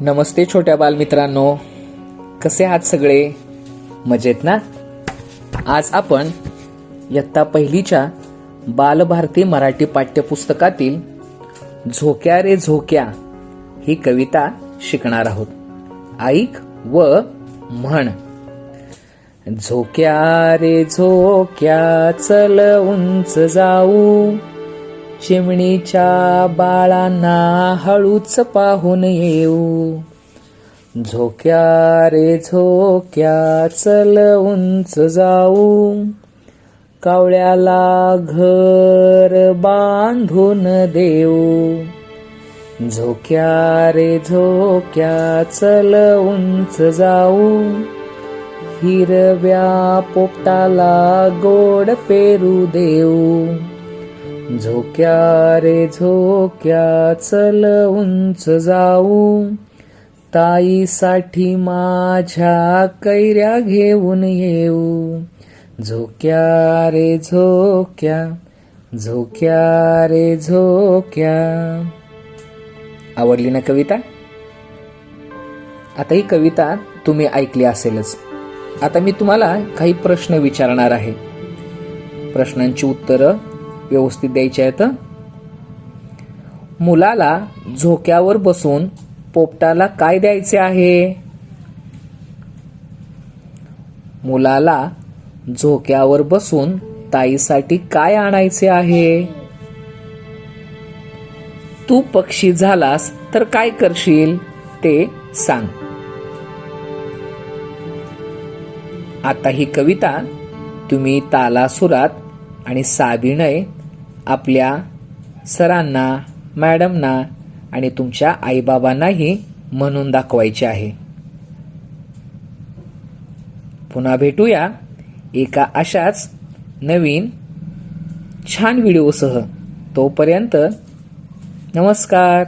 नमस्ते छोट्या बालमित्रांनो. कसे आहात सगळे? मजेत ना? आज आपण इयत्ता पहिलीच्या बालभारती मराठी पाठ्यपुस्तकातील झोक्या रे झोक्या ही कविता शिकणार आहोत. ऐक व म्हण. झोक्या रे झोक्या चल उंच जाऊ. चिमणीच्या बाळांना हळूच पाहून येऊ. झोक्या रे झोक्या चल उंच जाऊ. कावळ्याला घर बांधून देऊ. झोक्या रे झोक्या चल उंच जाऊ. हिरव्या पोपटाला गोड पेरू देऊ. झोक्या रे झोक्या चल उंच जाऊ. ताईसाठी माझ्या कैऱ्या घेऊन येऊ. झोक्या रे झोक्या झोक्या रे झोक्या. आवडली ना कविता? आता ही कविता तुम्ही ऐकली असेलच. आता मी तुम्हाला काही प्रश्न विचारणार आहे. प्रश्नांची उत्तरं व्यवस्थित द्यायचे आहेत मुलाला झोक्यावर बसून पोपटाला काय द्यायचे आहे? मुलाला झोक्यावर बसून ताईसाठी काय आणायचे आहे? तू पक्षी झालास तर काय करशील? ते सांग. आता ही कविता तुम्ही तालासुरात आणि साबिनय आपल्या सरांना मॅडमना आणि तुमच्या आईबाबांनाही म्हणून दाखवायचे आहे. पुन्हा भेटूया एका अशाच नवीन छान व्हिडिओसह. तोपर्यंत नमस्कार.